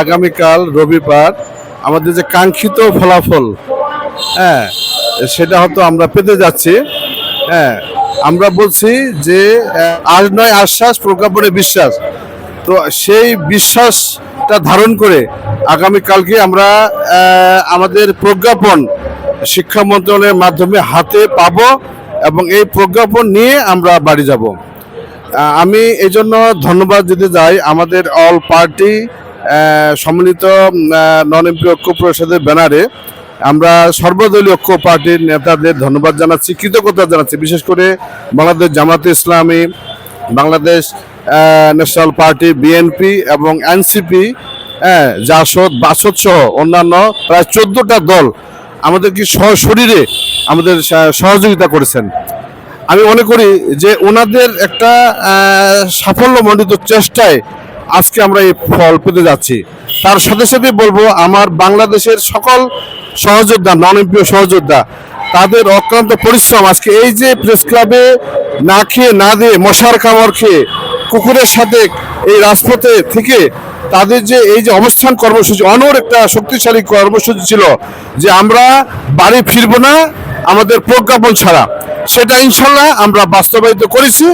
আগামীকাল, রবিবার আমাদের যে কাঙ্ক্ষিত ফলাফল হ্যাঁ সেটা হয়তো আমরা পেতে যাচ্ছি। হ্যাঁ আমরা বলছি যে আজ নয় আশ্বাস, প্রজ্ঞাপনে বিশ্বাস। তো সেই বিশ্বাসটা ধারণ করে আগামীকালকে আমরা আমাদের প্রজ্ঞাপন শিক্ষা মন্ত্রণালয়ের মাধ্যমে হাতে পাব এবং এই প্রজ্ঞাপন নিয়ে আমরা বাড়ি যাব। আমি এই জন্য ধন্যবাদ দিতে যাই আমাদের অল পার্টি সম্মিলিত নন এমপি ঐক্য পরিষদের ব্যানারে আমরা সর্বদলীয় ঐক্য পার্টির নেতাদের ধন্যবাদ জানাচ্ছি, কৃতজ্ঞতা জানাচ্ছি, বিশেষ করে Bangladesh Jamaat Islami, Bangladesh national party, BNP এবং এনসিপি হ্যাঁ জাসদ, বাসদ সহ অন্যান্য প্রায় চোদ্দোটা দল আমাদের আমাদেরকে সশরীরে আমাদের সহযোগিতা করেছেন। আমি মনে করি যে ওনাদের একটা সাফল্যমণ্ডিত চেষ্টায় আজকে আমরা এই ফল পেতে যাচ্ছি। তার সাথে সাথে বলব, আমার বাংলাদেশের সকল সহযোদ্ধা নন এমপি সহযোদ্ধা, তাদের অক্লান্ত পরিশ্রম আজকে এই যে প্রেস ক্লাবে না খেয়ে, না দিয়ে মশার কামড় খেয়ে কুকুরের সাথে এই রাজপথে থেকে তাদের যে এই যে অবস্থান কর্মসূচি অনর একটা শক্তিশালী কর্মসূচি ছিল যে আমরা বাড়ি ফিরবো না, আমাদের প্রজ্ঞাপন ছাড়া। সেটা ইনশাল্লাহ আমরা বাস্তবায়িত করেছি।